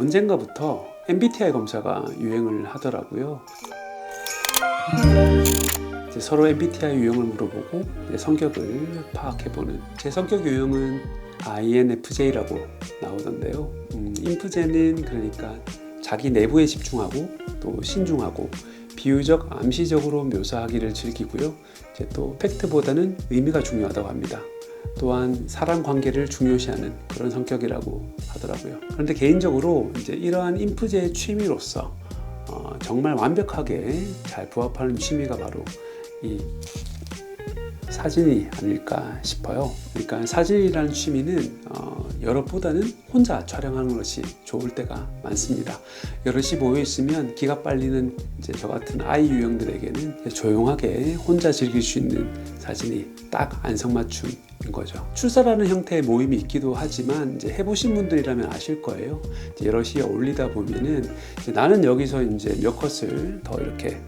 언젠가부터 MBTI 검사가 유행을 하더라고요. 서로 MBTI 유형을 물어보고 이제 성격을 파악해보는 제 성격 유형은 INFJ라고 나오던데요. 음, 인프제는 그러니까 자기 내부에 집중하고 또 신중하고 비유적 암시적으로 묘사하기를 즐기고요. 또 팩트보다는 의미가 중요하다고 합니다. 또한 사람 관계를 중요시하는 그런 성격이라고 하더라고요. 그런데 개인적으로 이제 이러한 인프제의 취미로서 어, 정말 완벽하게 잘 부합하는 취미가 바로 이 사진이 아닐까 싶어요. 그러니까 사진이라는 취미는 어, 여럿보다는 혼자 촬영하는 것이 좋을 때가 많습니다. 여럿이 모여 있으면 기가 빨리는 이제 저 같은 아이 유형들에게는 조용하게 혼자 즐길 수 있는 사진이 딱 안성맞춤인 거죠. 출사라는 형태의 모임이 있기도 하지만 이제 해보신 분들이라면 아실 거예요. 여럿이 어울리다 보면은 나는 여기서 이제 몇 컷을 더 이렇게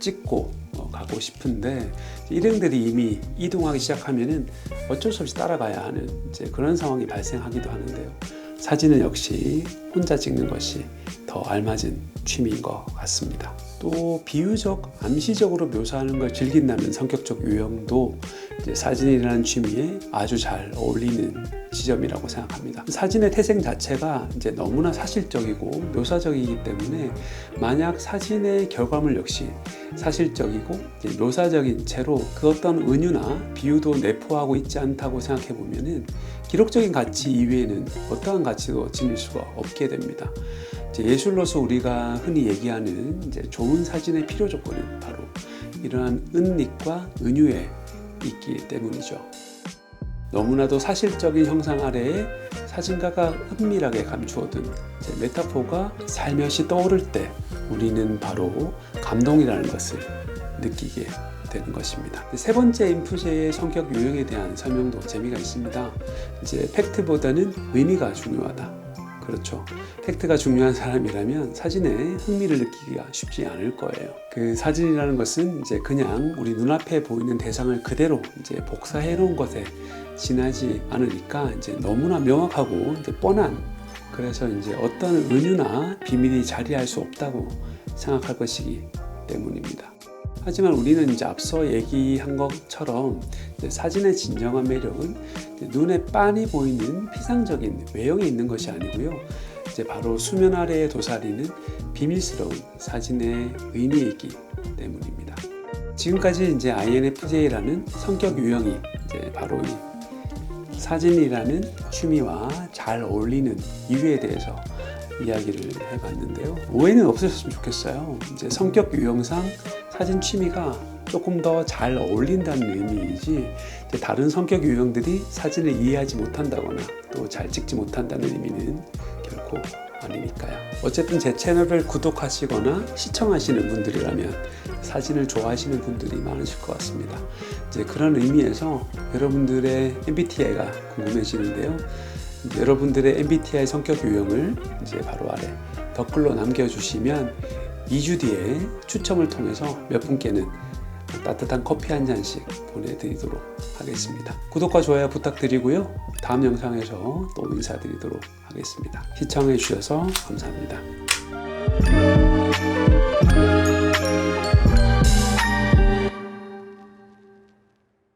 찍고 어, 가고 싶은데 일행들이 이미 이동하기 시작하면은 어쩔 수 없이 따라가야 하는 이제 그런 상황이 발생하기도 하는데요. 사진은 역시 혼자 찍는 것이 더 알맞은 취미인 것 같습니다. 또 비유적 암시적으로 묘사하는 걸 즐긴다는 성격적 유형도 사진이라는 취미에 아주 잘 어울리는 지점이라고 생각합니다. 사진의 태생 자체가 이제 너무나 사실적이고 묘사적이기 때문에 만약 사진의 결과물 역시 사실적이고 묘사적인 채로 그 어떤 은유나 비유도 내포하고 있지 않다고 생각해 보면은 기록적인 가치 이외에는 어떠한 가치도 지닐 수가 없게 됩니다. 예술로서 우리가 흔히 얘기하는 이제 좋은 사진의 필요 조건은 바로 이러한 은닉과 은유에 있기 때문이죠. 너무나도 사실적인 형상 아래에 사진가가 은밀하게 감추어둔 메타포가 살며시 떠오를 때 우리는 바로 감동이라는 것을 느끼게 되는 것입니다. 세 번째 인프제의 성격 유형에 대한 설명도 재미가 있습니다. 이제 팩트보다는 의미가 중요하다. 그렇죠. 팩트가 중요한 사람이라면 사진에 흥미를 느끼기가 쉽지 않을 거예요. 그 사진이라는 것은 이제 그냥 우리 눈앞에 보이는 대상을 그대로 이제 복사해 놓은 것에 지나지 않으니까 이제 너무나 명확하고 이제 뻔한 그래서 이제 어떤 은유나 비밀이 자리할 수 없다고 생각할 것이기 때문입니다. 하지만 우리는 이제 앞서 얘기한 것처럼 사진의 진정한 매력은 눈에 빤히 보이는 피상적인 외형에 있는 것이 아니고요. 이제 바로 수면 아래에 도사리는 비밀스러운 사진의 의미이기 때문입니다. 지금까지 이제 INFJ라는 성격 유형이 이제 바로 이 사진이라는 취미와 잘 어울리는 이유에 대해서 이야기를 해봤는데요. 오해는 없으셨으면 좋겠어요. 이제 성격 유형상 사진 취미가 조금 더 잘 어울린다는 의미이지 다른 성격 유형들이 사진을 이해하지 못한다거나 또 잘 찍지 못한다는 의미는 결코 아니니까요. 어쨌든 제 채널을 구독하시거나 시청하시는 분들이라면 사진을 좋아하시는 분들이 많으실 것 같습니다. 이제 그런 의미에서 여러분들의 MBTI가 궁금해지는데요. 여러분들의 MBTI 성격 유형을 이제 바로 아래 댓글로 남겨주시면 2주 뒤에 추첨을 통해서 몇 분께는 따뜻한 커피 한 잔씩 보내드리도록 하겠습니다. 구독과 좋아요 부탁드리고요. 다음 영상에서 또 인사드리도록 하겠습니다. 시청해주셔서 감사합니다.